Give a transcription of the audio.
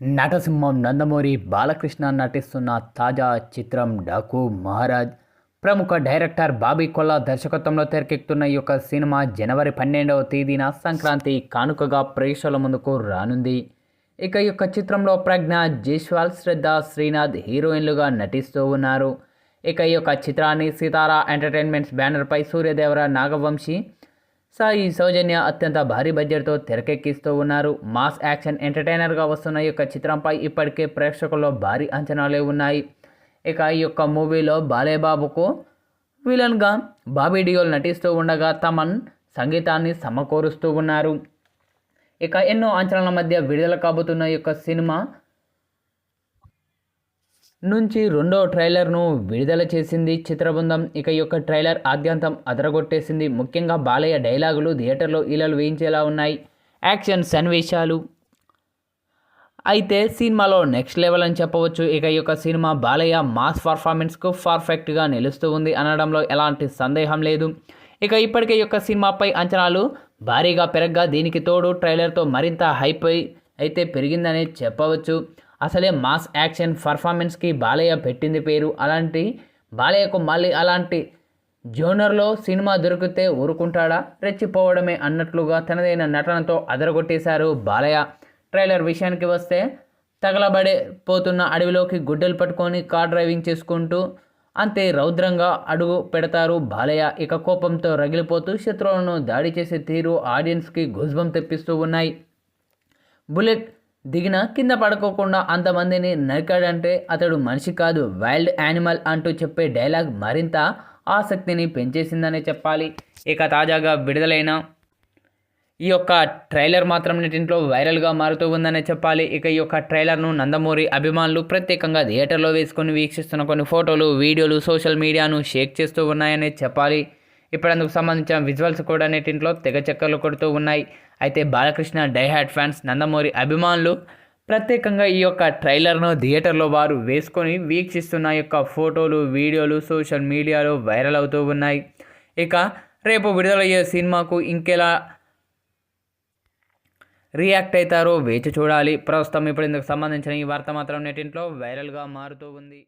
నటసింహం నందమూరి బాలకృష్ణ నటిస్తున్న తాజా చిత్రం డాకు మహారాజ్. ప్రముఖ డైరెక్టర్ బాబీ కొల్లా దర్శకత్వంలో తెరకెక్కుతున్న ఈ యొక్క సినిమా జనవరి పన్నెండవ తేదీన సంక్రాంతి కానుకగా ప్రేక్షకుల ముందుకు రానుంది. ఇక ఈ యొక్క చిత్రంలో ప్రజ్ఞ జైస్వాల్ శ్రద్ధ శ్రీనాథ్ హీరోయిన్లుగా నటిస్తూ ఉన్నారు. ఇక ఈ యొక్క చిత్రాన్ని సితారా ఎంటర్టైన్మెంట్స్ బ్యానర్పై సూర్యదేవర నాగవంశీ సాయి సౌజన్య అత్యంత భారీ బడ్జెట్తో తెరకెక్కిస్తూ ఉన్నారు. మాస్ యాక్షన్ ఎంటర్టైనర్గా వస్తున్న ఈ యొక్క చిత్రంపై ఇప్పటికే ప్రేక్షకుల్లో భారీ అంచనాలే ఉన్నాయి. ఇక ఈ యొక్క మూవీలో బాలేబాబుకు విలన్గా బాబీ డియోల్ నటిస్తూ ఉండగా తమన్ సంగీతాన్ని సమకూరుస్తూ ఉన్నారు. ఇక ఎన్నో అంచనాల మధ్య విడుదల కాబోతున్న ఈ యొక్క సినిమా నుంచి రెండో ట్రైలర్ను విడుదల చేసింది చిత్రబృందం. ఇక యొక్క ట్రైలర్ ఆద్యంతం అదరగొట్టేసింది. ముఖ్యంగా బాలయ్య డైలాగులు థియేటర్లో ఈలలు వేయించేలా ఉన్నాయి. యాక్షన్ సన్నివేశాలు. అయితే సినిమాలో నెక్స్ట్ లెవెల్ అని చెప్పవచ్చు. ఇక ఈ యొక్క సినిమా బాలయ్య మాస్ పర్ఫార్మెన్స్కు పర్ఫెక్ట్గా నిలుస్తూ ఉంది అనడంలో ఎలాంటి సందేహం లేదు. ఇక ఇప్పటికే యొక్క సినిమాపై అంచనాలు భారీగా పెరగగా దీనికి తోడు ట్రైలర్తో మరింత హైప్ అయితే పెరిగిందనే చెప్పవచ్చు. అసలే మాస్ యాక్షన్ పర్ఫార్మెన్స్కి బాలయ్య పెట్టింది పేరు. అలాంటి బాలయ్యకు మళ్ళీ అలాంటి జోనర్లో సినిమా దొరికితే ఊరుకుంటాడా? రెచ్చిపోవడమే అన్నట్లుగా తనదైన నటనతో అదరగొట్టేశారు బాలయ్య. ట్రైలర్ విషయానికి వస్తే తగలబడే పోతున్న అడవిలోకి గుడ్డలు పట్టుకొని కార్ డ్రైవింగ్ చేసుకుంటూ అంతే రౌద్రంగా అడుగు పెడతారు బాలయ్య. ఇక కోపంతో రగిలిపోతూ శత్రువులను దాడి చేసే తీరు ఆడియన్స్కి గుజ్బం తెప్పిస్తూ ఉన్నాయి. బుల్లెట్ దిగిన కింద పడుకోకుండా అంతమందిని నరికాడంటే అతడు మనిషి కాదు. వైల్డ్ యానిమల్ అంటూ చెప్పే డైలాగ్ మరింత ఆసక్తిని పెంచేసిందనే చెప్పాలి. ఇక తాజాగా విడుదలైన ఈ యొక్క ట్రైలర్ మాత్రం నెటింట్లో వైరల్గా మారుతూ ఉందనే చెప్పాలి. ఇక ఈ యొక్క ట్రైలర్ను నందమూరి అభిమానులు ప్రత్యేకంగా థియేటర్లో వేసుకొని వీక్షిస్తున్న కొన్ని ఫోటోలు వీడియోలు సోషల్ మీడియాను షేక్ చేస్తూ ఉన్నాయనే చెప్పాలి. ఇప్పుడు అందుకు సంబంధించిన విజువల్స్ కూడా నేటింట్లో తెగ చక్కర్లు కొడుతూ ఉన్నాయి. అయితే బాలకృష్ణ డైహాట్ ఫ్యాన్స్ నందమూరి అభిమానులు ప్రత్యేకంగా ఈ యొక్క ట్రైలర్ను థియేటర్లో వారు వేసుకొని వీక్షిస్తున్న యొక్క ఫోటోలు వీడియోలు సోషల్ మీడియాలో వైరల్ అవుతూ ఉన్నాయి. ఇక రేపు విడుదలయ్యే సినిమాకు ఇంకెలా రియాక్ట్ అవుతారో వేచి చూడాలి. ప్రస్తుతం ఇప్పుడు ఇందుకు సంబంధించిన ఈ వార్త మాత్రం నెటింట్లో వైరల్గా మారుతూ ఉంది.